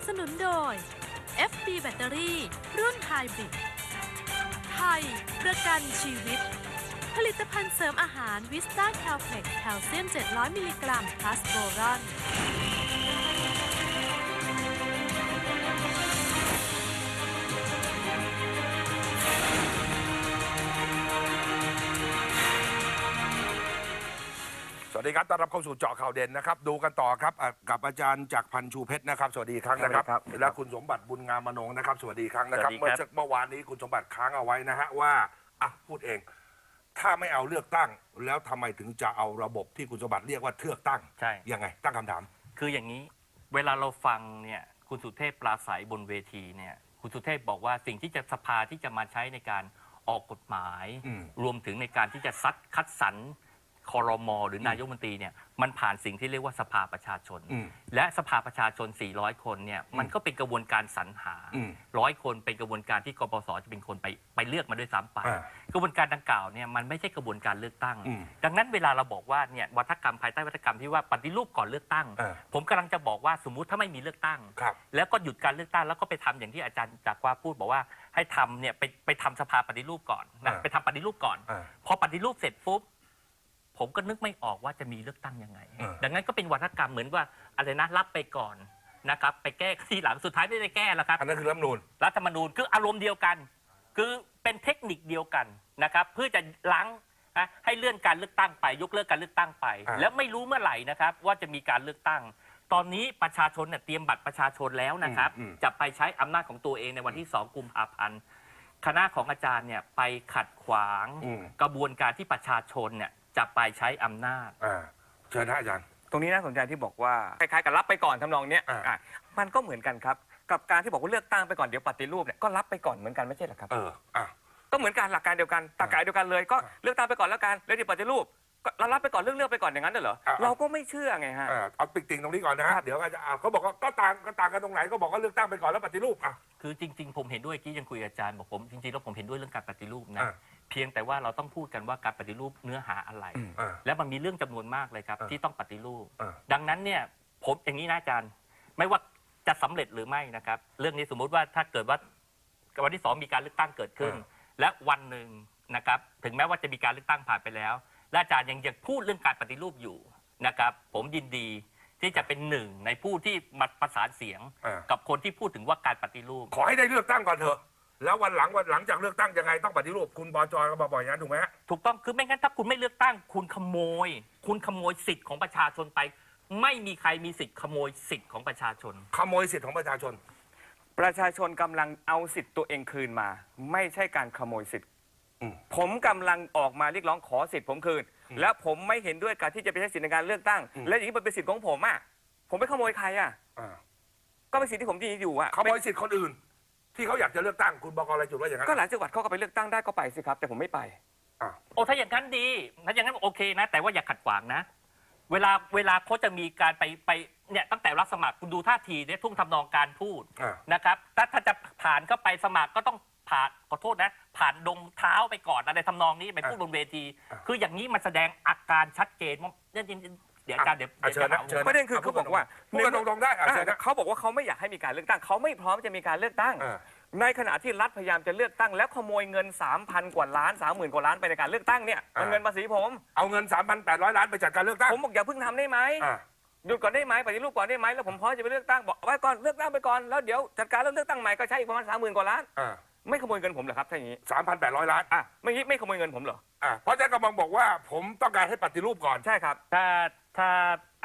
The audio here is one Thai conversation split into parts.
บสนุนโดย FB แบตเตอรี่ รุ่นไฮบริดไทย ประกันชีวิต ผลิตภัณฑ์เสริมอาหารวิสตาแคลเพ็กแคลเซียม 700 มิลลิกรัมพลัสโบรอน วัสดีครับ ต้อนรับเข้าสู่เจาะข่าวเด่นนะครับ ดูกันต่อครับอะกับอาจารย์จากรพันธ์ชูเพชรนะครับ สวัสดีอีกครั้งนะครับ สวัสดีครับและคุณสมบัติบุญงามมนงนะครับ สวัสดีอีกครั้งนะครับ สวัสดีเมื่อครับเมื่อวานนี้คุณสมบัติค้างเอาไว้นะฮะว่าอะพูดเอง ถ้าไม่เอาเลือกตั้ง แล้วทำไมถึงจะเอาระบบที่คุณสมบัติเรียกว่าเทือกตั้ง ใช่ ยังไง ตั้งคำถาม คืออย่างนี้เวลาเราฟังเนี่ยคุณสุเทพปราศัยบนเวทีเนี่ยคุณสุเทพบอกว่าสิ่งที่จะสภาที่จะมาใช้ในการออกกฎหมาย อืม รวมถึงในการที่จะซัดคัดสรร คอรมอหรือนายกรัฐมนตรีเนี่ยมันผ่านสิ่งที่เรียกว่าสภาประชาชน อืมและสภาประชาชน 400 คนเนี่ยมันก็เป็นกระบวนการสรรหาอืมร้อยคนเป็นกระบวนการที่กปปสจะเป็นคนไปไปเลือกมาด้วยซ้ำไปอ่ากระบวนการดังกล่าวเนี่ยมันไม่ใช่กระบวนการเลือกตั้ง อืมดังนั้นเวลาเราบอกว่าเนี่ยวัฒกรรมภายใต้วัฒกรรมที่ว่าปฏิรูปก่อนเลือกตั้ง อ่า ผมกำลังจะบอกว่าสมมุติถ้าไม่มีเลือกตั้ง ครับ แล้วก็หยุดการเลือกตั้งแล้วก็ไปทำอย่างที่อาจารย์จากว่าพูดบอกว่าให้ทำเนี่ยไปไปทำสภาปฏิรูปก่อนนะอ่าไปทำปฏิรูปก่อน อ่าพอปฏิรูปเสร็จปุ๊บ ผมก็นึกไม่ออกว่าจะมีเลือกตั้งยังไง อ่า ดังนั้นก็เป็นวัฒกรรมเหมือนว่าอะไรนะรับไปก่อนนะครับไปแก้ทีหลังสุดท้ายไม่ได้แก้แล้วครับ อันนั้นคือรัฐธรรมนูญรัฐธรรมนูญคืออารมณ์เดียวกัน คือเป็นเทคนิคเดียวกันนะครับ เพื่อจะล้างนะให้เลื่อนการเลือกตั้งไป ยกเลิกการเลือกตั้งไป อ่า แล้วไม่รู้เมื่อไหร่นะครับ ว่าจะมีการเลือกตั้ง ตอนนี้ประชาชนเนี่ยเตรียมบัตรประชาชนแล้วนะครับอืมอืมจะไปใช้อำนาจของตัวเองในวันที่ 2 กุมภาพันธ์คณะของอาจารย์เนี่ยไปขัดขวางอืม กระบวนการที่ประชาชนเนี่ย จะไปใช้อำนาจ อ่าเชิญนะอาจารย์ ตรงนี้น่าสนใจที่บอกว่าคล้ายๆกับรับไปก่อนทำนองเนี้ยอ่า อะมันก็เหมือนกันครับ กับการที่บอกว่าเลือกตั้งไปก่อนเดี๋ยวปฏิรูปเนี่ยก็รับไปก่อนเหมือนกันไม่ใช่เหรอครับ เอออะ ก็เหมือนกันหลักการเดียวกันตรรกะเดียวกันเลยก็อ่าเลือกตั้งไปก่อนแล้วกันแล้วเดี๋ยวปฏิรูปก็เรารับไปก่อนเรื่องเลือกไปก่อนอย่างนั้นเหรออ่าเราก็ไม่เชื่อไงฮะ เออเอาติ่งๆตรงนี้ก่อนนะฮะเดี๋ยวอาจจะอะเขาบอกว่าก็ต่างก็ต่างกันตรงไหนก็บอกว่าเลือกตั้งไปก่อนแล้วปฏิรูปอะ คือจริง ๆ ผมเห็นด้วยกี้ยังคุยกับอาจารย์บอกผมจริงๆแล้วผมเห็นด้วยเรื่องการปฏิรูปนะ อ่า เพียงแต่ว่าเราต้องพูดกันว่าการปฏิรูปเนื้อหาอะไร อืมอ่า และมันมีเรื่องจำนวนมากเลยครับ อ่าที่ต้องปฏิรูป อ่า ดังนั้นเนี่ยผมอย่างนี้นะอาจารย์ ไม่ว่าจะสำเร็จหรือไม่นะครับ เรื่องนี้สมมุติว่าถ้าเกิดว่าวันที่สองมีการเลือกตั้งเกิดขึ้นและวันหนึ่งนะครับ ถึงแม้ว่าจะมีการเลือกตั้งผ่านไปแล้ว และอาจารย์ยังยังพูดเรื่องการปฏิรูปอยู่นะครับ ผมยินดีที่จะเป็นหนึ่งในผู้ที่มาประสานเสียง อ่า กับคนที่พูดถึงว่าการปฏิรูป ขอให้ได้เลือกตั้งก่อนเถอะ แล้ววันหลังวันหลังจากเลือกตั้งยังไงต้องปฏิรูปคุณบอจอยก็มาบอกอย่างนั้นถูกไหมฮะถูกต้องคือไม่งั้นถ้าคุณไม่เลือกตั้ง คุณขโมย คุณขโมยสิทธิ์ของประชาชนไป ไม่มีใครมีสิทธิ์ขโมยสิทธิ์ของประชาชน ขโมยสิทธิ์ของประชาชน ประชาชนกำลังเอาสิทธิ์ตัวเองคืนมา ไม่ใช่การขโมยสิทธิ์ อืม ผมกำลังออกมาเรียกร้องขอสิทธิ์ผมคืนอืมและผมไม่เห็นด้วยการที่จะไปใช้สิทธิ์ในการเลือกตั้ง อืม และอย่างนี้มันเป็นสิทธิ์ของผมอะผมไม่ขโมยใครอะอ่าก็เป็นสิทธิ์ที่ผมมีอยู่อะขโมยสิทธิ์คนอื่น ที่เขาอยากจะเลือกตั้งคุณบอกอะไรจุดว่าอย่างนั้นก็หลายจังหวัดเขาก็ไปเลือกตั้งได้ก็ไปสิครับ แต่ผมไม่ไป อ่าโอ้ถ้าอย่างนั้นดี ถ้าอย่างนั้นโอเคนะ แต่ว่าอย่าขัดขวางนะ เวลาเวลาเขาจะมีการไปไปเนี่ยตั้งแต่รับสมัครคุณดูท่าทีเนี่ยทุ่งทำนองการพูดอ่านะครับถ้าถ้าจะผ่านเข้าไปสมัครก็ต้องผ่านขอโทษนะ ผ่านดงเท้าไปก่อนอะไรทำนองนี้ไปพูดบนเวทีอะคืออย่างนี้มันแสดงอาการชัดเจนว่าเนี่ยเดี๋ยวอาจารย์เดี๋ยวอะเดี๋ยวเชิญนะจะหาเชิญ ประเด็นคือเขาบอกว่าพูดกันตรงๆได้อะเชิญนะ เขาบอกว่าเขาไม่อยากให้มีการเลือกตั้ง เขาไม่พร้อมจะมีการเลือกตั้ง อ่า ในขณะที่รัฐพยายามจะเลือกตั้ง แล้วขโมยเงิน 3,000 กว่าล้าน 30,000 กว่าล้านไปในการเลือกตั้งเนี่ยมันอ่า เงินภาษีผม เอาเงิน 3,800 ล้านไปจัดการเลือกตั้งผมบอกอย่าเพิ่งทำได้ไหมอ่า หยุดก่อนได้ไหมปฏิรูปก่อนได้ไหมแล้วผมพร้อมจะไปเลือกตั้งบอกเอาไว้ก่อนเลือกตั้งไปก่อนแล้วเดี๋ยวจัดการแล้วเลือกตั้งใหม่ก็ใช้อีกประมาณ30,000กว่าล้านอ่าไม่ขโมยเงินผมเหรอครับถ้าอย่างนี้3,800ล้านอะไม่ไม่ขโมยเงินผมเหรออ่าเพราะฉะนั้นกำลังบอกว่าผมต้องการให้ปฏิรูปก่อน ใช่ครับ ถ้า ถ้า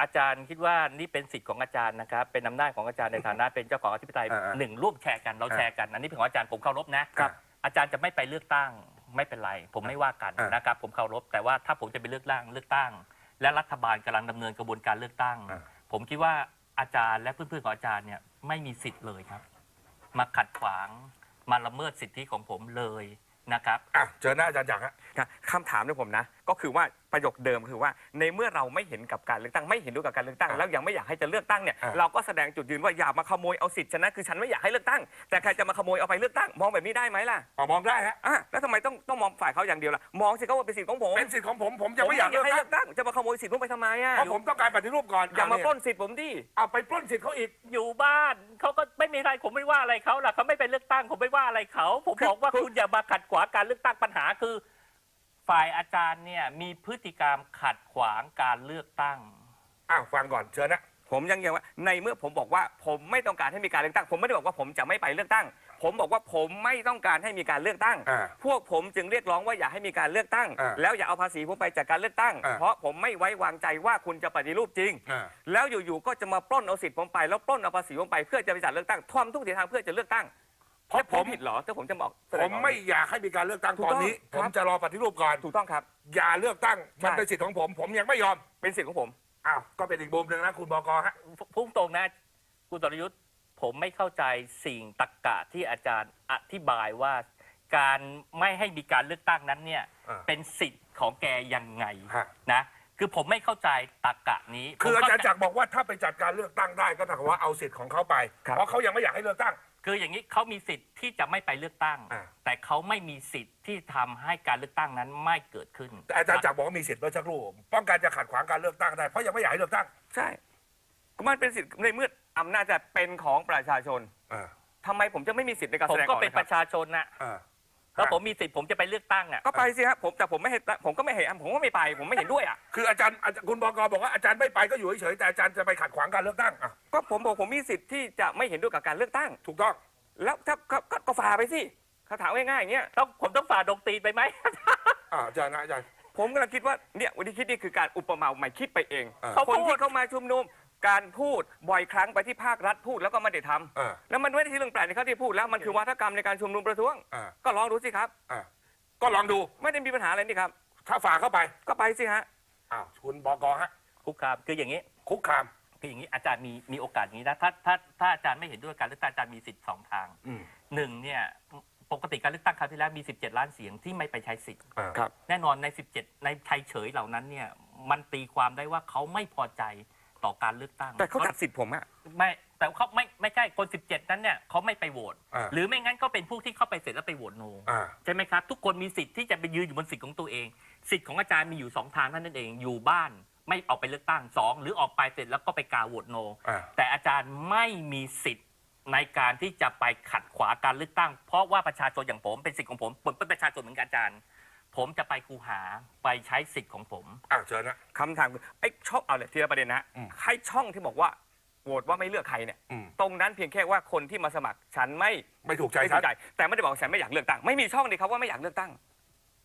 อาจารย์คิดว่านี่เป็นสิทธิ์ของอาจารย์นะครับ เป็นอำนาจของอาจารย์ในฐานะเป็นเจ้าของอธิปไตยอ่าๆหนึ่งร่วมแชร์กันเราอ่าแชร์กันอันนี้เป็นของอาจารย์ผมเคารพนะครับอาจารย์จะไม่ไปเลือกตั้งไม่เป็นไร ผมไม่ว่ากันอ่านนะครับผมเคารพแต่ว่าถ้าผมจะไปเลือกตั้งเลือกตั้ง และรัฐบาลกำลังดำเนินกระบวนการเลือกตั้ง อ่า ผมคิดว่าอาจารย์และเพื่อนๆของอาจารย์เนี่ยไม่มีสิทธิ์เลยครับ มาขัดขวางมาละเมิดสิทธิของผมเลยนะครับ อะเชิญนะอาจารย์จักรฮะ ครับคำถามของผมนะ ก็คือว่าประโยคเดิมคือว่า ในเมื่อเราไม่เห็นกับการเลือกตั้งไม่เห็นด้วยกับการเลือกตั้งอะแล้วยังไม่อยากให้จะเลือกตั้งเนี่ยอะเราก็แสดงจุดยืนว่าอย่ามาขโมยเอาสิทธิ์ฉันนะคือฉันไม่อยากให้เลือกตั้ง แต่ใครจะมาขโมยเอาไปเลือกตั้ง มองแบบนี้ได้ไหมล่ะเอามองได้ฮะอะแล้วทำไมต้องต้องมองฝ่ายเขาอย่างเดียวล่ะมองสิเขาว่าเป็นสิทธิ์ของผมเป็นสิทธิ์ของผมผมจะผมไม่อยากเลือกให้ตั้เลืงอกตั้งจะมาขโมยสิทธิ์ผมไปทำไมอะเพราะผมต้องการปฏิรูปก่อนอย่ามาเปล้นสิทธิ์ผมดิเอาไปปล้นสิทธิ์เขาอีกอยู่บ้านเขาก็ไม่มีอะไรผมไม่ว่าอะไรเขาล่ะเขาไม่ไปเลือกตั้งผมไม่ว่าอะไรเขา ผมคือบอกว่าคือคุณอย่ามาขัดขวางการเลือกตั้งปัญหาคือ ฝ่ายอาจารย์เนี่ยมีพฤติกรรมขัดขวางการเลือกตั้ง อ้าวฟังก่อนเชิญนะผมยังยังว่าในเมื่อผมบอกว่าผมไม่ต้องการให้มีการเลือกตั้ง ผมไม่ได้บอกว่าผมจะไม่ไปเลือกตั้ง ผมบอกว่าผมไม่ต้องการให้มีการเลือกตั้ง อ่าพวกผมจึงเรียกร้องว่าอย่าให้มีการเลือกตั้ง อ่าแล้วอย่าเอาภาษีผมไปจากการเลือกตั้ง อ่าเพราะผมไม่ไว้วางใจว่าคุณจะปฏิรูปจริง อ่า แล้วอยู่ๆก็จะมาปล้นเอาสิทธิ์ผมไปแล้วปล้นเอาภาษีผมไปเพื่อจะไปจัดเลือกตั้งทำทุกทิศทางเพื่อจะเลือกตั้ง เพราะแล้วผมผิดเหรอถ้าผมจะบอกแสดผงมออก ไม่อยากให้มีการเลือกตั้งถูกตอนต้องนี้ คผรับ มจะรอปฏิรูปก่อนถูกต้องครับ อย่าเลือกตั้งมันใช่ เป็นสิทธิ์ของผม ผมยังไม่ยอมเป็นสิทธิ์ของผม อ้าวก็เป็นอีกมุมหนึ่งนะคุณบกฮะ พุ่งตรงนะคุณตรยุทธ์ผมไม่เข้าใจสิ่งตรกกะที่อาจารย์อธิบายว่า การไม่ให้มีการเลือกตั้งนั้นเนี่ยอ่าเป็นสิทธิ์ของแกยังไงฮะ นะคือผมไม่เข้าใจตรกกะนี้คือผมอาเข้จารย์จักรบอกว่าถ้าไปจัดการเลือกตั้งได้ก็เท่ากับว่าเอาสิทธิ์ของเขาไป ครับ เพราะเขายังไม่อยากให้เลือกตั้ง คืออย่างนี้เขามีสิทธิ์ที่จะไม่ไปเลือกตั้ง อ่า แต่เขาไม่มีสิทธิ์ที่ทำให้การเลือกตั้งนั้นไม่เกิดขึ้น แต่อาจารย์จักรบอกว่ามีสิทธิ์เมื่อสักครู่ป้องกันจะขัดขวางการเลือกตั้งได้เพราะยังไม่อยากให้เลือกตั้งใช่ก็มันเป็นสิทธิ์ในเมื่ออำนาจจะเป็นของประชาชนอ่าทำไมผมจะไม่มีสิทธิ์ในการผแสมดงอก็อกเป็นนะคปรับระชาชนนะอ่า ถ้าผมมีสิทธิ์ผมจะไปเลือกตั้งอะก็ไปสิครับผมแต่ผมไม่เห็นผมก็ไม่เห็นผมก็ไม่ไป ผมไม่เห็นด้วยอะคืออาจารย์อาจารย์คุณบกบอกว่าอาจารย์ไม่ไปก็อยู่เฉยๆแต่อาจารย์จะไปขัดขวางการเลือกตั้งอะก็ผมบอกผมมีสิทธิ์ที่จะไม่เห็นด้วยกับการเลือกตั้ง ถูกต้อง แล้วถ้าก็ก็ก็ฝ่าไปสิเขาถามง่ายๆอย่างเงี้ยต้องผมต้องฝ่าดงตีนไปไหม อ่าอาจารย์นะอาจารย์ ผมกำลังคิดว่าเนี่ยวันที่คิดนี่คือการอุปมาใหม่คิดไปเอง อ่าเขาคนพูที่ดเข้ามาชุมนุม การพูดบ่อยครั้งไปที่ภาครัฐพูดแล้วก็ไม่ได้ทำอ่าแล้วมันไม่ได้ที่เรื่องแปลกในเขาที่พูดแล้วมันคือวัฒกรรมในการชุมนุมประท้วง อ่า ก็ลองดูสิครับ อ่าก็ลองดูไม่ได้มีปัญหาอะไรนี่ครับ ถ้าฝ่าเข้าไปก็ไปสิฮะ อ้าวคุณบกฮะ คุกคามคืออย่างนี้คุกคาม คืออย่างนี้อาจารย์มีมีโอกาสอย่างนี้นะถ้าถ้าถ้าอาจารย์ไม่เห็นด้วยการเลือกตั้งอาจารย์มีสิทธิ์สองทางอืม หนึ่งเนี่ยปกติการเลือกตั้งคราวที่แล้วมี 17 ล้านเสียงที่ไม่ไปใช้สิทธิ์ อ่าครับแน่นอนใน 17 ในไทยเฉยเหล่านั้นเนี่ยมันตีความได้ว่าเขาไม่พอใจ ต่อการเลือกตั้งแต่เขาตัดสิทธิ์ผมอะ ไม่แต่เขาไม่ไม่ใช่คน 17 นั้นเนี่ยเขาไม่ไปโหวตอ่าหรือไม่งั้นก็เป็นผู้ที่เข้าไปเสร็จแล้วไปโหวตโนอ่า ใช่ไหมครับ ทุกคนมีสิทธิ์ที่จะไปยืนอยู่บนสิทธิ์ของตัวเอง สิทธิ์ของอาจารย์มีอยู่สองทางเท่านั้นเองอยู่บ้านไม่ออกไปเลือกตั้งสองหรือออกไปเสร็จแล้วก็ไปกาโหวตโน อ่า แต่อาจารย์ไม่มีสิทธิ์ในการที่จะไปขัดขวางการเลือกตั้ง เพราะว่าประชาชนอย่างผมเป็นสิทธิ์ของผมผมเป็นประชาชนเหมือนกันอาจารย์ ผมจะไปคูหาไปใช้สิทธิ์ของผม อ้าวเชิญนะ คำถามคือไอ้ช่องเอาเลยทีละประเด็นนะอืม ให้ช่องที่บอกว่าโหวตว่าไม่เลือกใครเนี่ย อืมตรงนั้นเพียงแค่ว่าคนที่มาสมัครฉันไม่ไม่ถูกใจไม่ฉัถูนกใจแต่ไม่ได้บอกว่าฉันไม่อยากเลือกตั้งไม่มีช่องเลยครับว่าไม่อยากเลือกตั้ง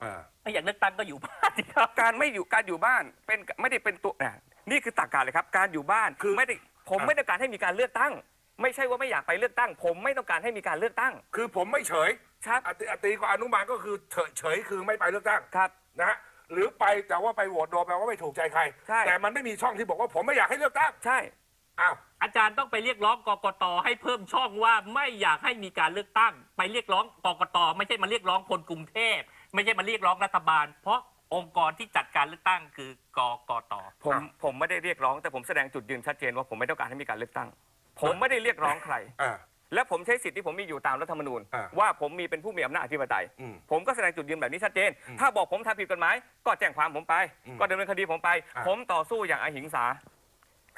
อ่าไม่อยากเลือกตั้งก็อยู่บ้านสิครับ การไม่อยู่การอยู่บ้านเป็นไม่ได้เป็นตัวเนี่ยนี่คือตรรกะเลยครับ การอยู่บ้านคือไม่ได้ผมอะ ไม่ต้องการให้มีการเลือกตั้ง ไม่ใช่ว่าไม่อยากไปเลือกตั้ง ผมไม่ต้องการให้มีการเลือกตั้ง คือผมไม่เฉย ครับ อติอติกว่าอนุมานก็คือเฉยเฉยคือไม่ไปเลือกตั้งครับ นะฮะหรือไปแต่ว่าไปโหวตโนแปลว่าไม่ถูกใจใคร ใช่ แต่มันไม่มีช่องที่บอกว่าผมไม่อยากให้เลือกตั้งใช่ อ้าวอาจารย์ต้องไปเรียกร้องกกตให้เพิ่มช่องว่าไม่อยากให้มีการเลือกตั้ง ไปเรียกร้องกกตไม่ใช่มาเรียกร้องคนกรุงเทพ ไม่ใช่มาเรียกร้องรัฐบาล เพราะองค์กรที่จัดการเลือกตั้งคือกกต ผมผมไม่ได้เรียกร้องแต่ผมแสดงจุดยืนชัดเจนว่าผมไม่ต้องการให้มีการเลือกตั้ง ผมไม่ได้เรียกร้องใคร อ่า และผมใช้สิทธิ์ที่ผมมีอยู่ตามรัฐธรรมนูญ อ่าว่าผมมีเป็นผู้มีอำนาจอธิปไตย อืมผมก็แสดงจุดยืนแบบนี้ชัดเจน อืมถ้าบอกผมทำผิดกฎหมาย ก็แจ้งความผมไป อืมก็ดำเนินคดีผมไป อ่า ผมต่อสู้อย่างอหิงสา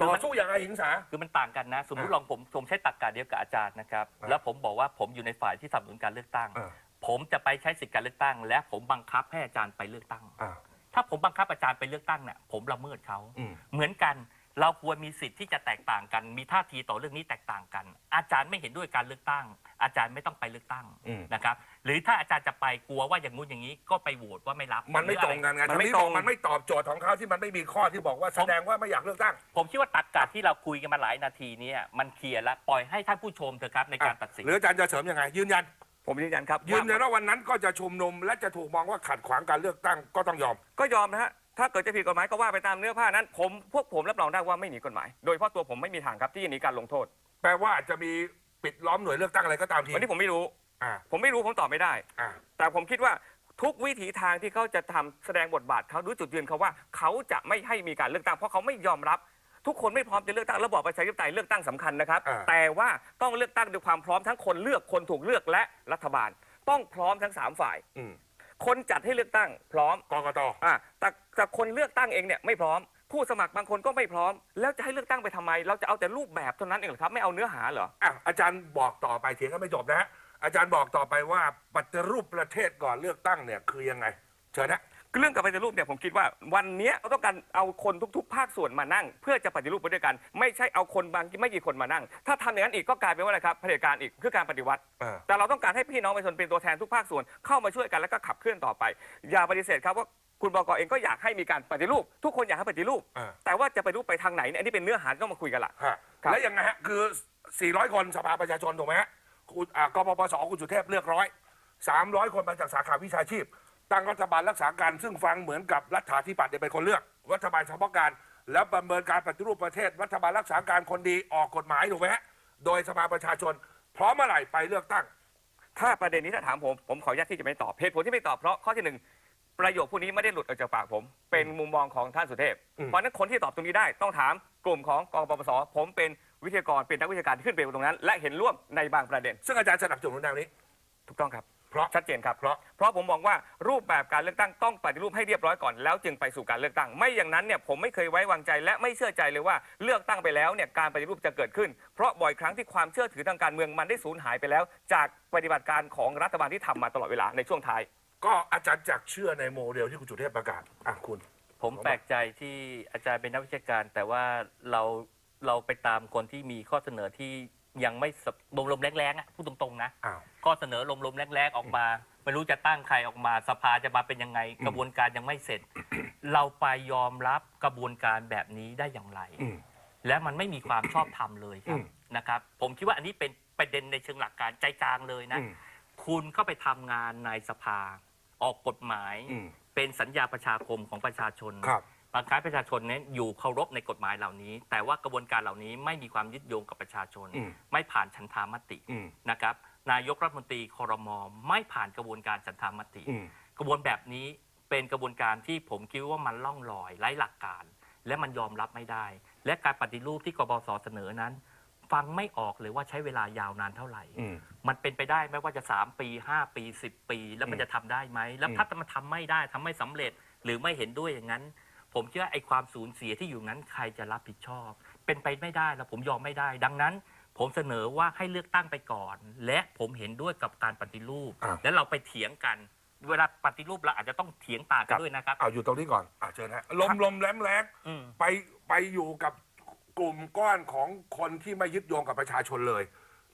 ต่อสู้อย่างไรหิงสา คือมันต่างกันนะ สมมติอ่าลองผมผมใช้ตรรกกะเดียวกับอาจารย์นะครับ อ่าแล้วผมบอกว่าผมอยู่ในฝ่ายที่สนับสนุนการเลือกตั้ง อ่า ผมจะไปใช้สิทธิการเลือกตั้ง และผมบังคับให้อาจารย์ไปเลือกตั้ง อ่า ถ้าผมบังคับอาจารย์ไปเลือกตั้งเนี่ยผมละเมิดเขา อืมเหมือนกัน เราควรมีสิทธิ์ที่จะแตกต่างกัน มีท่าทีต่อเรื่องนี้แตกต่างกัน อาจารย์ไม่เห็นด้วยการเลือกตั้ง อาจารย์ไม่ต้องไปเลือกตั้งอืม นะครับ หรือถ้าอาจารย์จะไปกลัวว่าอย่างงู้นอย่างนี้ก็ไปโหวตว่าไม่รับมันไม่หอตอะรงกันไงมันไม่ทางตรงบอกมันไม่ตอบโจทย์ของเขาที่มันไม่มีข้อที่บอกว่าแสดงว่าไม่อยากเลือกตั้งผมคิดว่าตรรกะที่เราคุยกันมาหลายนาทีเนี้มันเคลียร์แล้วปล่อยให้ท่านผู้ชมเถอะครับในการตัดสิน หรืออาจารย์จะเสริมยังไง ยืนยัน ผมยืนยันครับยืนยันว่าว่าวันนั้นก็จะชุมนุมและจะถูกมองว่าขัดขวางการเลือกตั้งก็ต้องยอม ก็ยอมนะฮะ ถ้าเกิดจะผิดกฎหมายก็ว่าไปตามเนื้อผ้านั้น ผมพวกผมรับรองได้ว่าไม่หนีกฎหมาย โดยเฉพาะตัวผมไม่มีทางครับที่จะหนีการลงโทษ แปลว่าจะมีปิดล้อมหน่วยเลือกตั้งอะไรก็ตามทีวันนี้ผมไม่รู้ อ่าผมไม่รู้ผมตอบไม่ได้ อ่า แต่ผมคิดว่าทุกวิถีทางที่เขาจะทำแสดงบทบาทเขาด้วยจุดยืนเขาว่าเขาจะไม่ให้มีการเลือกตั้งเพราะเขาไม่ยอมรับ ทุกคนไม่พร้อมจะเลือกตั้งระบอบประชาธิปไตยเลือกตั้งสำคัญนะครับ อ่า แต่ว่าต้องเลือกตั้งด้วยความพร้อมทั้งคนเลือกคนถูกเลือกและรัฐบาล ต้องพร้อมทั้งสามฝ่าย อืม คนจัดให้เลือกตั้งพร้อมกกตอะแต่แต่คนเลือกตั้งเองเนี่ยไม่พร้อม ผู้สมัครบางคนก็ไม่พร้อม แล้วจะให้เลือกตั้งไปทำไม เราจะเอาแต่รูปแบบเท่านั้นเองเหรอครับ ไม่เอาเนื้อหาเหรอ อะอาจารย์บอกต่อไปเถียงกันไม่จบนะฮะอาจารย์บอกต่อไปว่าปฏิรูปประเทศก่อนเลือกตั้งเนี่ยคือยังไง เชิญนะ เรื่องการปฏิรูปเนี่ยผมคิดว่าวันเนี้ยเราต้องการเอาคนทุก ๆ ภาคส่วนมานั่ง เพื่อจะปฏิรูปไปด้วยกัน ไม่ใช่เอาคนบางไม่กี่คนมานั่ง ถ้าทำอย่างนั้นอีกก็กลายเป็นว่าอะไรครับเผด็จการอีกคือการปฏิวัติ อ่า แต่เราต้องการให้พี่น้องประชาชนเป็นตัวแทนทุกภาคส่วนเข้ามาช่วยกันแล้วก็ขับเคลื่อนต่อไป อย่าปฏิเสธครับว่าคุณบกเองก็อยากให้มีการปฏิรูป ทุกคนอยากให้ปฏิรูป อ่า แต่ว่าจะปฏิรูปไปทางไหนเนี่ยอันนี้เป็นเนื้อหาที่ต้องมาคุยกันละ ฮะครับ แล้วยังไงฮะ คือ 400 คนสภาประชาชนถูกไหมฮะคุณอ่ากปปสคุณสุเทพเลือกร้อย300 คนมาจากสาขาวิชาชีพ ตั้งรัฐบาลรักษาการซึ่งฟังเหมือนกับรัฐาธิปัตย์เนี่ยเป็นคนเลือกรัฐบาลเฉพาะการ แล้วประเมินการปฏิรูปประเทศ รัฐบาลรักษาการคนดีออกกฎหมายถูกไหมฮะโดยสภาประชาชน พร้อมเมื่อไหร่ไปเลือกตั้ง ถ้าประเด็นนี้ถ้าถามผมผมขออนุญาตที่จะไม่ตอบเหตุผลที่ไม่ตอบเพราะข้อที่หนึ่งประโยคพวกนี้ไม่ได้หลุดออกจากปากผม เป็นมุมมองของท่านสุเทพ อืม เพราะฉะนั้นคนที่ตอบตรงนี้ได้ต้องถามกลุ่มของกองปปสผมเป็นวิทยากรเป็นนักวิชาการที่ขึ้นไปตรงนั้น และเห็นร่วมในบางประเด็นซึ่งอาจารย์สนับสนุนแนวนี้ ถูกต้องครับ เพราะชัดเจนครับ เพราะเพราะผมมองว่ารูปแบบการเลือกตั้งต้องปฏิรูปให้เรียบร้อยก่อนแล้วจึงไปสู่การเลือกตั้ง ไม่อย่างนั้นเนี่ยผมไม่เคยไว้วางใจ และไม่เชื่อใจเลยว่าเลือกตั้งไปแล้วเนี่ยการปฏิรูปจะเกิดขึ้น เพราะบ่อยครั้งที่ความเชื่อถือทางการเมืองมันได้สูญหายไปแล้ว จากปฏิบัติการของรัฐบาลที่ทำมาตลอดเวลาในช่วงท้าย ก็อาจารย์จักรเชื่อในโมเดลที่คุณสุเทพประกาศอะคุณ ผมแปลกใจที่อาจารย์เป็นนักวิชาการ แต่ว่าเราเราไปตามคนที่มีข้อเสนอที่ ยังไม่สลมลมๆแรงๆอะพูดตรงๆนะ อ้าวข้อเสนอลมๆแรงๆออกมา ไม่รู้จะตั้งใครออกมาสภาจะมาเป็นยังไงอืมกระบวนการยังไม่เสร็จ เราไปยอมรับกระบวนการแบบนี้ได้อย่างไร อืมและมันไม่มีความชอบธรรมเลยครัอืบมนะครับ ผมคิดว่าอันนี้เป็นประเด็นในเชิงหลักการใจกลางเลยนะ อืมคุณเข้าไปทำงานในสภา ออกกฎหมาย อืม เป็นสัญญาประชาคมของประชาชน ครับ บางครั้งประชาชนเน้นอยู่เคารพในกฎหมายเหล่านี้ แต่ว่ากระบวนการเหล่านี้ไม่มีความยึดโยงกับประชาชน อืมไม่ผ่านฉันทามติอืม นะครับ นายกรัฐมนตรีคอรมอไม่ผ่านกระบวนการฉันทามติ อืม กระบวนแบบนี้เป็นกระบวนการที่ผมคิดว่ามันล่องลอยไร้หลักการ และมันยอมรับไม่ได้ และการปฏิรูปที่กบสเสนอนั้น ฟังไม่ออกเลยว่าใช้เวลายาวนานเท่าไหร่ อืม มันเป็นไปได้ไหมว่าจะ 3 ปี 5 ปี 10 ปี แล้วมันอืมจะทำได้ไหม แล้วอืมถ้ามันทำไม่ได้ทำไม่สำเร็จหรือไม่เห็นด้วยอย่างนั้น ผมคิดว่าไอ้ความสูญเสียที่อยู่นั้นใครจะรับผิดชอบ เป็นไปไม่ได้แล้วผมยอมไม่ได้ ดังนั้น ผมเสนอว่าให้เลือกตั้งไปก่อน และผมเห็นด้วยกับการปฏิรูปอ้าวแล้วเราไปเถียงกัน เวลาปฏิรูปเราอาจจะต้องเถียงต่างกันด้วยนะครับ เอาอยู่ตรงนี้ก่อนอะเชิญฮะลมลมแรงแรงอืม ไปไปอยู่กับกลุ่มก้อนของคนที่ไม่ยึดโยงกับประชาชนเลย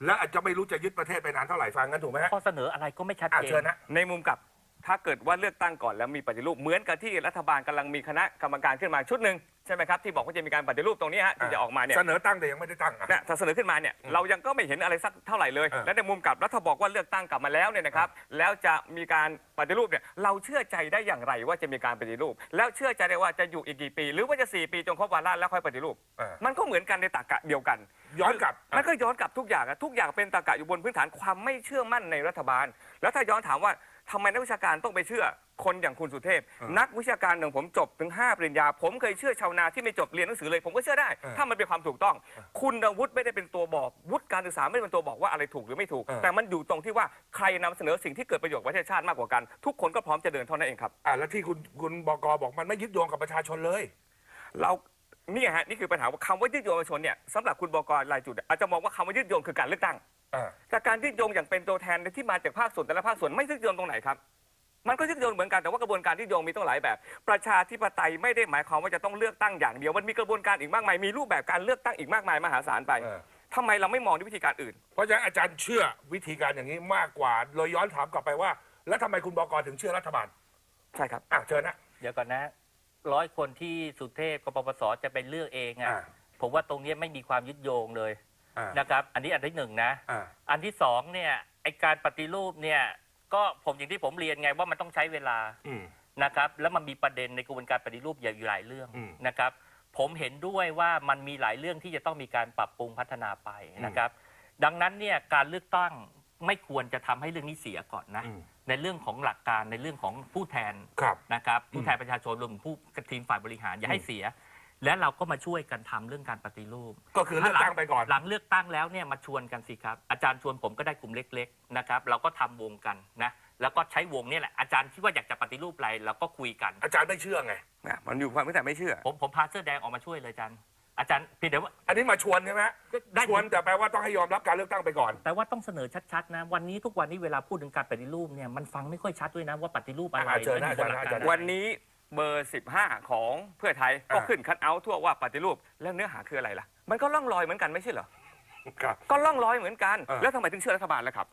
และอาจจะไม่รู้จะยึดประเทศไปนานเท่าไหร่ฟังกันถูกไหมฮะ ข้อเสนออะไรก็ไม่ชัดอะเจเชิญนนะ ในมุมกลับ ถ้าเกิดว่าเลือกตั้งก่อนแล้วมีปฏิรูปเหมือนกับที่รัฐบาลกำลังมีคณะกรรมการขึ้นมาชุดหนึ่งใช่ไหมครับที่บอกว่าจะมีการปฏิรูปตรงนี้ฮะที่จะออกมาเนี่ยเสนอตั้งแต่ยังไม่ได้ตั้งอะเนี่ยถ้าเสนอขึ้นมาเนี่ยอืมเรายังก็ไม่เห็นอะไรสักเท่าไหร่เลย เออ และในมุมกลับรัฐบอกว่าเลือกตั้งกลับมาแล้วเนี่ยนะครับแล้วจะมีการปฏิรูปเนี่ยเราเชื่อใจได้อย่างไรว่าจะมีการปฏิรูป แล้วเชื่อใจได้ว่าจะอยู่อีกกี่ปี หรือว่าจะสี่ปีจนครบวาระแล้วค่อยปฏิรูป เออมันก็เหมือนกันในตรรกะเดียวกัน ย้อนกลับ มันก็ย้อนกลับทุกอย่างอะทุกอย่างเป็นตรรกะอยู่บนพื้นฐานความไม่เชื่อมั่นในรัฐบาล แล้วถ้าย้อนถามว่า ทำไมนักวิชาการต้องไปเชื่อคนอย่างคุณสุเทพเออนักวิชาการหนึ่งผมจบถึง 5 ปริญญา ผมเคยเชื่อชาวนาที่ไม่จบเรียนหนังสือเลย ผมก็เชื่อได้เออถ้ามันเป็นความถูกต้อง คุณวุฒิไม่ได้เป็นตัวบอกวุฒิการศึกษาไม่ได้เป็นตัวบอกว่าอะไรถูกหรือไม่ถูกเออแต่มันอยู่ตรงที่ว่าใครนำเสนอสิ่งที่เกิดประโยชน์กับประเทศชาติมากกว่ากัน ทุกคนก็พร้อมจะเดินเท่านั้นเองครับ อะแล้วที่คุณคุณบกบอกมันไม่ยึดโยงกับประชาชนเลย เราเนี่ยฮะนี่คือปัญหาว่าคำว่ายืดโยงประชาชนเนี่ยสำหรับคุณบกรายจุด อาจจะมองว่าคำว่ายืดโยงคือการเลือกตั้งอ่า แต่การยืดโยงอย่างเป็นตัวแทนที่มาจากภาคส่วนแต่ละภาคส่วนไม่ยืดโยงตรงไหนครับ มันก็ยืดโยงเหมือนกันแต่ว่ากระบวนการยืดโยงมีต้องหลายแบบ ประชาธิปไตยไม่ได้หมายความว่าจะต้องเลือกตั้งอย่างเดียวมันมีกระบวนการอีกมากมายมีรูปแบบการเลือกตั้งอีกมากมายมหาศาลไปเออทำไมเราไม่มองด้วยวิธีการอื่น เพราะฉะนั้นอาจารย์เชื่อวิธีการอย่างนี้มากกว่าเลยย้อนถามกลับไปว่า แล้วทำไมคุณบกถึงเชื่อรัฐบาล ใช่ครับอะเชิญนะเดี๋ยวก่อนนะร้อยคนที่สุเทพกับปปสจะไปเลือกเองอะอ่าผมว่าตรงนี้ไม่มีความยึดโยงเลย อ่านะครับ อันนี้อันที่หนึ่งนะ อ่า อันที่สองเนี่ยไอการปฏิรูปเนี่ยก็ผมอย่างที่ผมเรียนไงว่ามันต้องใช้เวลาอืม นะครับ แล้วมันมีประเด็นในกระบวนการปฏิรูปอยู่หลายเรื่องอืมนะครับ ผมเห็นด้วยว่ามันมีหลายเรื่องที่จะต้องมีการปรับปรุงพัฒนาไปนะครับ ดังนั้นเนี่ยการเลือกตั้งไม่ควรจะทำให้เรื่องนี้เสียก่อนนะ อืม ในเรื่องของหลักการในเรื่องของผู้แทน ครับ นะครับผู้แทนประชาชนรวมถึงผู้ทีมฝ่ายบริหารอย่าให้เสีย และเราก็มาช่วยกันทำเรื่องการปฏิรูป ก็คือเลือกตั้งไปก่อน หลังเลือกตั้งแล้วเนี่ยมาชวนกันสิครับ อาจารย์ชวนผมก็ได้กลุ่มเล็กๆนะครับเราก็ทำวงกันนะแล้วก็ใช้วงเนี่ยแหละอาจารย์คิดว่าอยากจะปฏิรูปอะไรเราก็คุยกัน อาจารย์ไม่เชื่อไง นะมันอยู่ความไม่แต่ไม่เชื่อ ผมผมพาเสื้อแดงออกมาช่วยเลยอาจารย์ อาจารย์เพียงแต่ว่าอันนี้มาชวนใช่ไหมได้ชวนแต่แปลว่าต้องให้ยอมรับการเลือกตั้งไปก่อน แต่ว่าต้องเสนอชัดๆนะวันนี้ทุกวันนี้เวลาพูดถึงการปฏิรูปเนี่ยมันฟังไม่ค่อยชัดด้วยนะว่าปฏิรูปอะไรอ่าเชิญนะและอยู่บนหลักอาจารย์การวันนี้ เบอร์ 15 ของเพื่อไทยก็อ่าขึ้นคัดเอาท์ทั่วว่าปฏิรูปแล้วเนื้อหาคืออะไรล่ะ มันก็ล่องลอยเหมือนกันไม่ใช่เหรอครับ ก็ล่องลอยเหมือนกัน เออ แล้วทำไมถึงเชื่อรัฐบาลล่ะครับ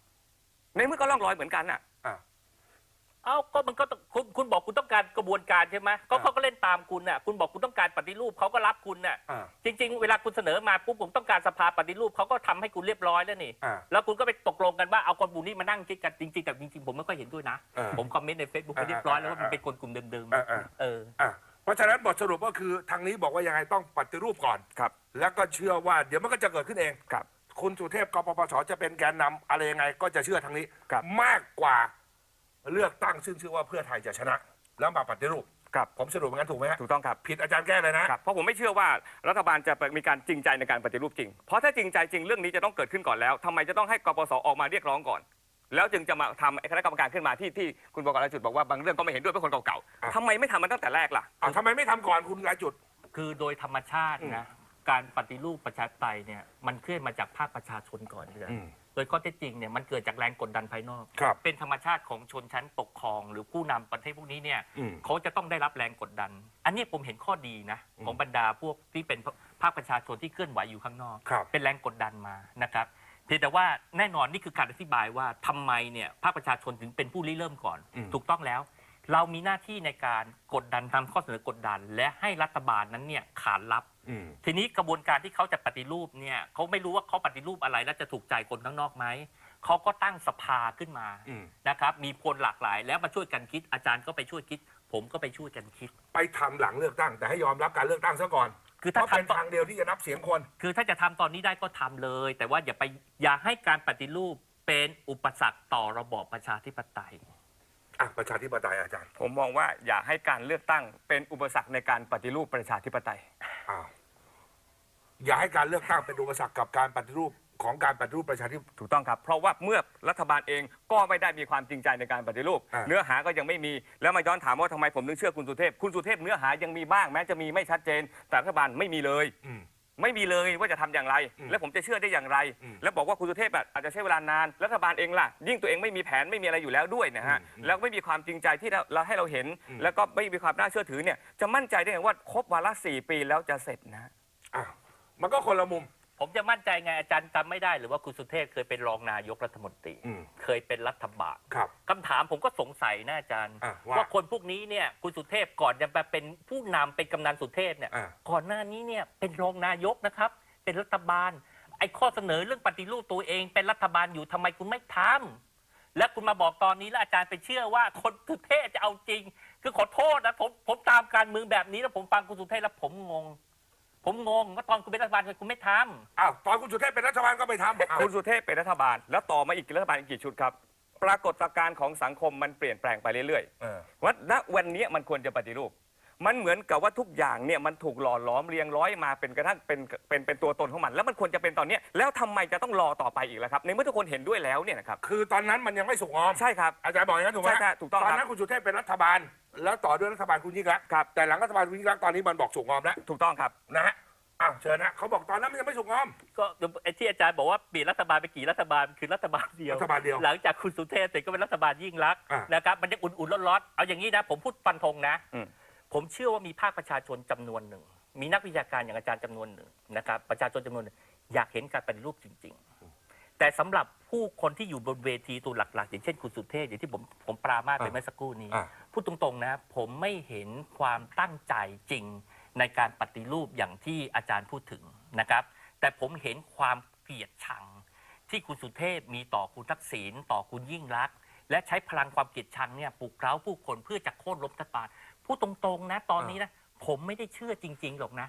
ในเมื่อก็ล่องลอยเหมือนกันน่ะ อ่า เอ้าก็มันก็ต้องคุณคุณบอกคุณต้องการกระบวนการใช่ไหมก็อ่าเขาก็เล่นตามคุณน่ะ คุณบอกคุณต้องการปฏิรูปเขาก็รับคุณน่ะ อ่า จริง ๆ เวลาคุณเสนอมาปุ๊บผมต้องการสภาปฏิรูปเขาก็ทำให้คุณเรียบร้อยแล้วนี่ อ่าแล้วคุณก็ไปตกลงกันว่าเอาคนกลุ่มนี้มานั่งคิดกันจริงๆแต่จริงๆผมไม่ค่อยเห็นด้วยนะ เออผมคอมเมนต์ใน Facebook ไปเรียบร้อยแล้วว่ามันเป็นคนกลุ่มเดิมอ่าอ่าๆเออ อะเพราะฉะนั้นบทสรุปก็คือทางนี้บอกว่ายังไงต้องปฏิรูปก่อน ครับ แล้วก็เชื่อว่าเดี๋ยวมันก็จะเกิดขึ้นเอง ครับ คุณสุเทพกปปสจะเป็นแกนนำอะไรยังไงก็จะเชื่อทางนี้ ครับ มากกว่า เลือกตั้งซึ่งเชื่อว่าเพื่อไทยจะชนะ แล้วมาปฏิรูปครับผมสรุปอย่างนั้นถูกไหมฮะถูกต้องครับผิดอาจารย์แก้เลยนะ ครับเพราะผมไม่เชื่อว่ารัฐบาลจะมีการจริงใจในการปฏิรูปจริง เพราะถ้าจริงใจจริงเรื่องนี้จะต้องเกิดขึ้นก่อนแล้วทำไมจะต้องให้กปสออกมาเรียกร้องก่อน แล้วจึงจะมาทำไอ้คณะกรรมการขึ้นมาที่ที่คุณบอกรจุดบอกว่าบางเรื่องก็ไม่เห็นด้วยเป็นคนเก่าอะ ๆทำไมไม่ทำมันตั้งแต่แรกล่ะอะทำไมไม่ทำก่อนคุณรายจุด คือโดยธรรมชาตินะ การปฏิรูปประชาธิปไตยเนี่ยมันเคลื่อนมาจากภาคประชาชนก่อนเลยอืมโดยข้อเท็จจริงเนี่ยมันเกิดจากแรงกดดันภายนอก ครับ เป็นธรรมชาติของชนชั้นปกครองหรือผู้นำประเทศพวกนี้เนี่ยอืม เขาจะต้องได้รับแรงกดดัน อันนี้ผมเห็นข้อดีนะของบรรดาพวกที่เป็นภาคประชาชนที่เคลื่อนไหวอยู่ข้างนอก ครับ เป็นแรงกดดันมานะครับเพียงแต่ว่าแน่นอนนี่คือการอธิบายว่าทำไมเนี่ยภาคประชาชนถึงเป็นผู้ริเริ่มก่อน อืม ถูกต้องแล้ว เรามีหน้าที่ในการกดดันทำข้อเสนอกดดัน และให้รัฐบาลนั้นเนี่ยขานรับอืมทีนี้กระบวนการที่เขาจะปฏิรูปเนี่ยเขาไม่รู้ว่าเขาปฏิรูปอะไรแล้วจะถูกใจคนข้างนอกไหมเขาก็ตั้งสภาขึ้นมาอืมนะครับ มีคนหลากหลาย แล้วมาช่วยกันคิดอาจารย์ก็ไปช่วยคิด ผมก็ไปช่วยกันคิด ไปทำหลังเลือกตั้ง แต่ให้ยอมรับการเลือกตั้งซะก่อนคือเพถ้าราะเป็นทำทางเดียวที่จะนับเสียงคน คือถ้าจะทำตอนนี้ได้ก็ทำเลย แต่ว่าอย่าไปอย่าให้การปฏิรูปเป็นอุปสรรคต่อระบอบประชาธิปไตย อะประชาธิปไตยอาจารย์ผมมองว่าอย่าให้การเลือกตั้งเป็นอุปสรรคในการปฏิรูปประชาธิปไตย อ้าวอย่าให้การเลือกตั้งเป็นอุปสรรคกับการปฏิรูปของการปฏิรูปประชาธิปไตย ถูกต้องครับ เพราะว่าเมื่อรัฐบาลเองก็ไม่ได้มีความจริงใจในการปฏิรูป อ่า เนื้อหาก็ยังไม่มีแล้วมาย้อนถามว่าทำไมผมถึงเชื่อคุณสุเทพ คุณสุเทพเนื้อหายังมีบ้างแม้จะมีไม่ชัดเจน แต่รัฐบาลไม่มีเลย อืม ไม่มีเลยว่าจะทำอย่างไรอืมแล้วผมจะเชื่อได้อย่างไรอืมแล้วบอกว่าคุณสุเทพอะอาจจะใช้เวลานานรัฐบาลเองล่ะ ยิ่งตัวเองไม่มีแผนไม่มีอะไรอยู่แล้วด้วยนะฮะอืมแล้วไม่มีความจริงใจที่เราเราให้เราเห็นอืมแล้วก็ไม่มีความน่าเชื่อถือเนี่ยจะมั่นใจได้ไงว่าครบวาระสี่ปีแล้วจะเสร็จนะ อ้าวมันก็คนละมุม ผมจะมั่นใจไงอาจารย์จำไม่ได้หรือว่าคุณสุเทพเคยเป็นรองนายกรัฐมนตรี อืม เคยเป็นรัฐบาล ครับ คำถามผมก็สงสัยนะอาจารย์ อะว่าว่าคนพวกนี้เนี่ยคุณสุเทพก่อนจะมาเป็นผู้นำเป็นกำนันสุเทพเนี่ยอะ ก่อนหน้านี้เนี่ยเป็นรองนายกนะครับ เป็นรัฐบาล ไอ้ข้อเสนอเรื่องปฏิรูปตัวเอง เป็นรัฐบาลอยู่ทำไมคุณไม่ทำและคุณมาบอกตอนนี้แล้วอาจารย์ไปเชื่อว่าคนสุเทพจะเอาจริง คือขอโทษนะผมผมตามการเมืองแบบนี้แล้วผมฟังคุณสุเทพแล้วผมงง ผมงงว่าตอนคุณเป็นรัฐบาลทำไมคุณไม่ทำ อ้าวตอนคุณสุเทพเป็นรัฐบาลก็ไปทำอ้าวคุณสุเทพเป็นรัฐบาล แล้วต่อมาอีกรัฐบาลอีกกี่ชุดครับ ปรากฏการณ์ของสังคมมันเปลี่ยนแปลงไปเรื่อยๆเออว่าณวันนี้มันควรจะปฏิรูป มันเหมือนกับว่าทุกอย่างเนี่ยมันถูกหล่อหลอมเรียงร้อยมาเป็นกระทั่งเป็นเป็นเป็นตัวตนของมัน แล้วมันควรจะเป็นตอนเนี้ยแล้วทำไมจะต้องรอต่อไปอีกล่ะครับ ในเมื่อทุกคนเห็นด้วยแล้วเนี่ยนะครับคือตอนนั้นมันยังไม่สุกงอมใช่ครับ อาจารย์บอกอย่างนั้นถูกไหมใช่ครับถูกต้องตอนครันั้บนคุณสุเทพเป็นรัฐบาล แล้วต่อด้วยรัฐบาลคุณยิ่งรักษณ์ครับ แต่หลังรัฐบาลคุณยิ่งรักษณ์ตอนนี้มันบอกสุกงอมแล้วถูกต้องครับ นะฮะ อ้าวเชิญนะเขาบอกตอนนั้นมันยังไม่สุกงอม ก็ไอ้ที่อาจารย์บอกว่าเปลี่ยนรัฐบาลไปกี่รัฐบาลคือรัฐบาลเดียว รัฐบาลเดียวหลังจากคุณสุเทพเสร็จก็เป็นรัฐบาลยิ่งรักษณ์อะ นะครับมันจะอุ่นๆร้อนๆเอาอย่างนี้นะ ผมพูดฟันธงนะ อืม ผมเชื่อว่ามีภาคประชาชนจำนวนหนึ่ง มีนักวิชาการอย่างอาจารย์จำนวนหนึ่งนะครับประชาชนจำนวนหนึ่งอยากเห็นการปฏิรูปจริง ๆ แต่สำหรับผู้คนที่อยู่บนเวทีตัวหลักๆ อย่างเช่นคุณสุเทพอย่างที่ผมผมปรามาสไปอะเมื่อสักครู่นี้ อะ พูดตรงๆนะ ผมไม่เห็นความตั้งใจจริง ในการปฏิรูปอย่างที่อาจารย์พูดถึงนะครับ แต่ผมเห็นความเกลียดชัง ที่คุณสุเทพมีต่อคุณทักษิณต่อคุณยิ่งรักษณ์และใช้พลังความเกลียดชังเนี่ยปลุกเร้าผู้คนเพื่อจะโค่นล้มรัฐบาลพูดตรงๆนะตอนนี้นะผมไม่ได้เชื่อจริงๆหรอกนะ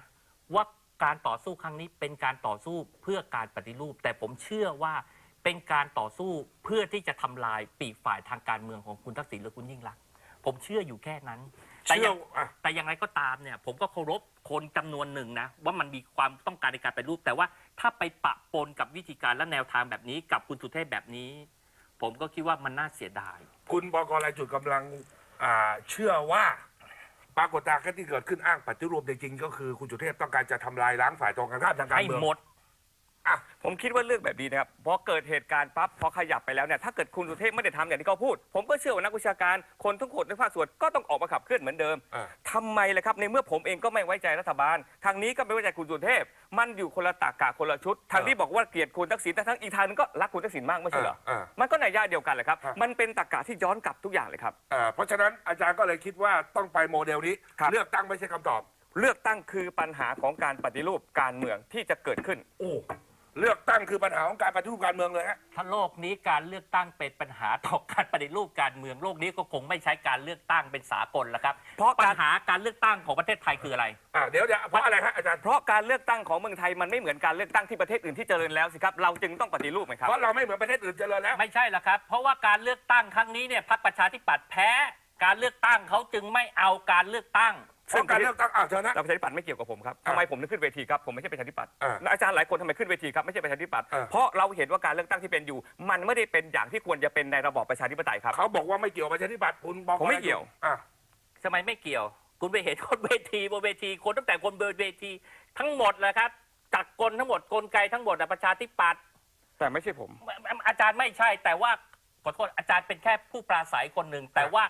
ว่าการต่อสู้ครั้งนี้เป็นการต่อสู้เพื่อการปฏิรูป แต่ผมเชื่อว่าเป็นเป็นการต่อสู้เพื่อที่จะทำลายปีกฝ่ายทางการเมืองของคุณทักษิณหรือคุณยิ่งรักษณ์ผมเชื่ออยู่แค่นั้น แต่เชื่ยัองอะ แต่อย่างไรก็ตามเนี่ย ผมก็เคารพคนจำนวนหนึ่งนะ ว่ามันมีความต้องการในการไปฏิรูป แต่ว่าถ้าไปปะปนกับวิธีการและแนวทางแบบนี้ กับคุณสุเทพแบบนี้ ผมก็คิดว่ามันน่าเสียดาย คุณบกรายจุดกำลังอ่าเชื่อว่าปรากฏการณ์ที่เกิดขึ้นอ้างปฏิรูปจริงๆก็คือ คุณสุเทพต้องการจะทำลายล้างฝ่ายตรงกันข้ามทางการให้เมืองหมดอะ ผมคิดว่าเรื่องแบบนี้นะครับพอเกิดเหตุการณ์ปั๊บพอขยับไปแล้วเนี่ยถ้าเกิดคุณสุเทพไม่ได้ทำอย่างที่เขาพูด ผมก็เชื่อว่านักวิชาการคนทุกคนในภาคส่วนก็ต้องออกมาขับเคลื่อนเหมือนเดิมอ่า ทำไมล่ะครับในเมื่อผมเองก็ไม่ไว้ใจรัฐบาล ทางนี้ก็ไม่ไว้ใจคุณสุเทพ มันอยู่คนละตากะคนละชุด ทางที่บอกว่าเกลียดคุณทักษิณแต่ทั้งอีกทางนึงก็รักคุณทักษิณมากไม่ใช่เหรออ่ามันก็ในย่าเดียวกันแหละครับครับ มันเป็นตากะที่ย้อนกลับทุกอย่างเลยครับอ่าเพราะฉะนั้นอาจารย์ก็เลยคิดว่าต้องไปโมเดลนี้ ครับ เลือกตั้งไม่ใช่คำตอบ เลือกตั้งคือปัญหาของการปฏิรูปการเมืองที่จะเกิดขึ้น โอ้ เลือกตั้งคือปัญหาของการปฏิรูปการเมืองเลยฮะ ถ้าโลกนี้การเลือกตั้งเป็นปัญหาต่อการปฏิรูปการเมืองโลกนี้ก็คงไม่ใช้การเลือกตั้งเป็นสากลแล้วครับเพราะปัการญหาการเลือกตั้งของประเทศไทยคืออะไร อ่าเดี๋ยวเดี๋ยวเพราะอะไรฮะอาจารย์ เพราะการเลือกตั้งของเมืองไทยมันไม่เหมือนการเลือกตั้งที่ประเทศอื่นที่เจริญแล้วสิครับเราจึงต้องปฏิรูปไหมครับเพราะเราไม่เหมือนประเทศอื่นเจริญแล้ว ไม่ใช่ละครับ เพราะว่าการเลือกตั้งครั้งนี้เนี่ยพรรคประชาธิปัตย์แพ้ การเลือกตั้งเขาจึงไม่เอาการเลือกตั้ง เพราะการเลือกตั้งอ้าวเชิญนะเราประชาธิปัตย์ไม่เกี่ยวกับผมครับอ่าทำไมผมถึงขึ้นเวทีครับผมไม่ใช่ประชาธิปัตย์อ่าและอาจารย์หลายคนทำไมขึ้นเวทีครับไม่ใช่ประชาธิปัตย์อ่า เพราะเราเห็นว่าการเลือกตั้งที่เป็นอยู่ มันไม่ได้เป็นอย่างที่ควรจะเป็นในระบอบประชาธิปไตยครับ เขาบอกว่าไม่เกี่ยวกับประชาธิปัตย์คุณบอกผมไม่เกี่ยว อะทำไมไม่เกี่ยว คุณไปเห็นคนเวทีบนเวที คนตั้งแต่คนบนเวที ทั้งหมดเลยครับจักรกลทั้งหมดกลไกทั้งหมดอะประชาธิปัตย์แต่ไม่ใช่ผมอาจารย์ไม่ใช่ แต่ว่าขอโทษอาจารย์เป็นแค่ผู้ปราศัยคนหนึ่งแต่ว่า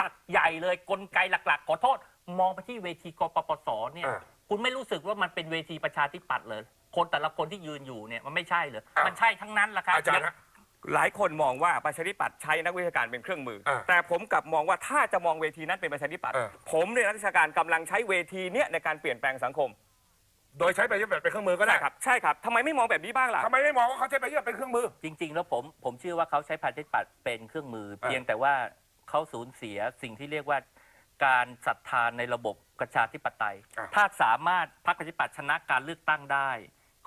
จัดใหญ่เลยกลไกหลัก ๆ ขอโทษ มองไปที่เวทีกปปสเนี่ย อ่าคุณไม่รู้สึกว่ามันเป็นเวทีประชาธิปัตย์เลย คนแต่ละคนที่ยืนอยู่เนี่ยมันไม่ใช่เลยอ่ามั มันใช่ทั้งนั้นแหละครับอาจารย์ฮะ หลายคนมองว่าประชาธิปัตย์ใช้นักวิชาการเป็นเครื่องมือ อ่าแต่ผมกลับมองว่าถ้าจะมองเวทีนั้นเป็นประชาธิปัตย์เออ ผมเนี่ยนักวิชาการกำลังใช้เวทีเนี้ยในการเปลี่ยนแปลงสังคมโดยใช้ประชาธิปัตย์เป็นเครื่องมือก็ได้ใช่ครับใช่ครับทำไมไม่มองแบบนี้บ้างล่ะ ทำไมไม่มองว่าเขาใช้ประชาธิปัตย์เป็นเครื่องมือ จริง ๆ แล้วผมผมเชื่อว่าเขาใช้ประชาธิปัตย์เป็นเครื่องมืออ่าเพียงแต่ว่าเขาสูญเสียสิ่งที่เรียกว่า การศรัทธาในระบบประชาธิปไตย อะถ้าสามารถพรรคประชาธิปัตย์ชนะการเลือกตั้งได้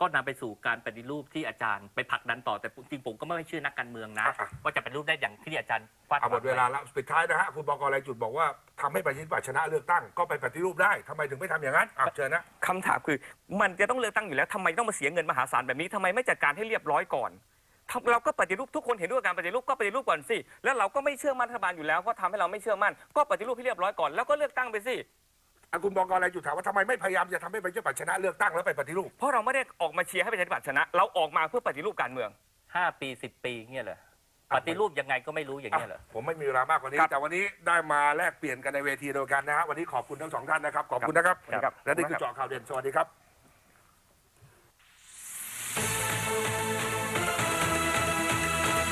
ก็นำไปสู่การปฏิรูปที่อาจารย์ไปผลักดันต่อแต่จริงๆผมก็ไม่เชื่อนักการเมืองนะว่าจะปฏิรูปได้อย่างที่อาจารย์วาดเอาหมดเวลาแล้วปิดท้ายนะฮะคุณบกรายจุดบอกว่าทำให้ประชาธิปัตย์ชนะเลือกตั้งก็ไปปฏิรูปได้ทำไมถึงไม่ทำอย่างนั้นอะเชิญนะ คำถามคือมันจะต้องเลือกตั้งอยู่แล้วทำไมต้องมาเสียเงินมหาศาลแบบนี้ทำไมไม่จัดการให้เรียบร้อยก่อน ทำเราก็ปฏิรูปทุกคนเห็นด้วยกับการปฏิรูปก็ปฏิรูปก่อนสิแล้วเราก็ไม่เชื่อมั่นรัฐบาลอยู่แล้วก็ทำให้เราไม่เชื่อมั่นก็ปฏิรูปให้เรียบร้อยก่อนแล้วก็เลือกตั้งไปสิอะคุณบกรายจุดถามว่าทำไมไม่พยายามจะทำให้ประชาธิปัตย์ชนะเลือกตั้งแล้วไปปฏิรูป เพราะเราไม่ได้ออกมาเชียร์ให้ประชาธิปัตย์ชนะ เราออกมาเพื่อปฏิรูปการเมือง ห้าปีสิบปีเงี้ยเหรออะปฏิรูปยังไงก็ไม่รู้อย่างเงี้ยเหรออะผมไม่มีเวลามากกว่านี้ ครับแต่วันนี้ได้มาแลกเปลี่ยนกันในเวทีเดียวกันนะฮะวันนี้ขอบคุณทั้งสองท่านนะครับ ขอบคุณนะครับ ครับ และนี่คือเจาะข่าวเด่นสวัสดีครับ